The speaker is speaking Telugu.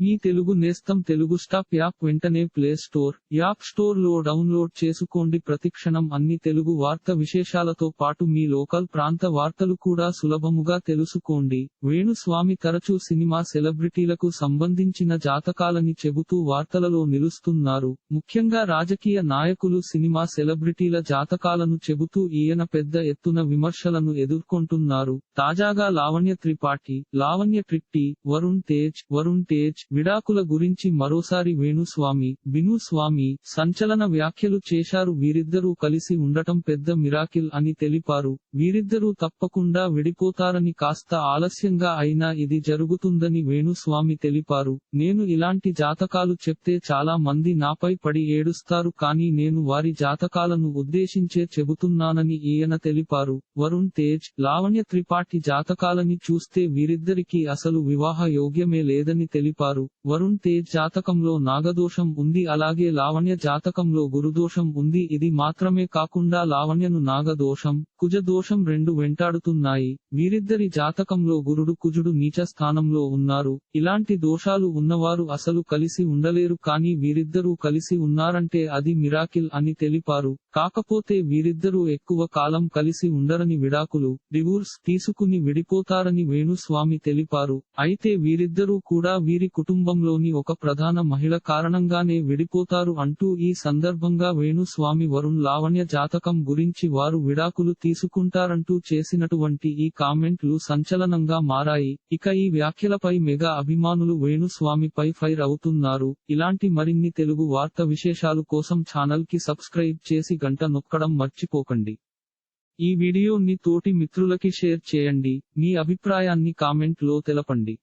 మీ తెలుగు నేస్తం తెలుగు స్టాప్ యాప్ వెంటనే ప్లే స్టోర్ యాప్ స్టోర్లో డౌన్లోడ్ చేసుకోండి. ప్రతిక్షణం అన్ని తెలుగు వార్త విశేషాలతో పాటు మీ లోకల్ ప్రాంత వార్తలు కూడా సులభముగా తెలుసుకోండి. వేణుస్వామి తరచూ సినిమా సెలబ్రిటీలకు సంబంధించిన జాతకాలని చెబుతూ వార్తలలో నిలుస్తున్నారు. ముఖ్యంగా రాజకీయ నాయకులు సినిమా సెలబ్రిటీల జాతకాలను చెబుతూ ఈయన పెద్ద ఎత్తున విమర్శలను ఎదుర్కొంటున్నారు. తాజాగా లావణ్య త్రిపాఠి లావణ్య ట్రిట్టి వరుణ్ తేజ్ వరుణ్ తేజ్ విడాకుల గురించి మరోసారి వేణుస్వామి బినుస్వామి సంచలన వ్యాఖ్యలు చేశారు. వీరిద్దరూ కలిసి ఉండటం పెద్ద మిరాకిల్ అని తెలిపారు. వీరిద్దరూ తప్పకుండా విడిపోతారని కాస్త ఆలస్యంగా అయినా ఇది జరుగుతుందని వేణుస్వామి తెలిపారు. నేను ఇలాంటి జాతకాలు చెప్తే చాలా మంది నాపై పడి ఏడుస్తారు కానీ నేను వారి జాతకాలను ఉద్దేశించే చెబుతున్నానని ఈయన తెలిపారు. వరుణ్ తేజ్ లావణ్య త్రిపాఠి జాతకాలని చూస్తే వీరిద్దరికీ అసలు వివాహ యోగ్యమే లేదని తెలిపారు. వరుణ్ తేజ్ జాతకంలో నాగదోషం ఉంది అలాగే లావణ్య జాతకంలో గురుదోషం ఉంది. ఇది మాత్రమే కాకుండా లావణ్యను నాగదోషం కుజ దోషం రెండు వెంటాడుతున్నాయి. వీరిద్దరి జాతకంలో గురుడు కుజుడు నీచ స్థానంలో ఉన్నారు. ఇలాంటి దోషాలు ఉన్నవారు అసలు కలిసి ఉండలేరు కానీ వీరిద్దరూ కలిసి ఉన్నారంటే అది మిరాకిల్ అని తెలిపారు. కాకపోతే వీరిద్దరూ ఎక్కువ కాలం కలిసి ఉండరని విడాకులు డివోర్స్ తీసుకుని విడిపోతారని వేణుస్వామి తెలిపారు. అయితే వీరిద్దరూ కూడా వీరి కుటుంబంలోని ఒక ప్రధాన మహిళ కారణంగానే విడిపోతారు అంటూ ఈ సందర్భంగా వేణుస్వామి వరుణ్ లావణ్య జాతకం గురించి వారు విడాకులు తీసుకుంటారంటూ చేసినటువంటి ఈ కామెంట్లు సంచలనంగా మారాయి. ఇక ఈ వ్యాఖ్యలపై మెగా అభిమానులు వేణుస్వామిపై ఫైర్ అవుతున్నారు. ఇలాంటి మరిన్ని తెలుగు వార్త విశేషాలు కోసం ఛానల్కి సబ్స్క్రైబ్ చేసి గంట నొక్కడం మర్చిపోకండి. ఈ వీడియోని తోటి మిత్రులకి షేర్ చేయండి. మీ అభిప్రాయాన్ని కామెంట్లో తెలపండి.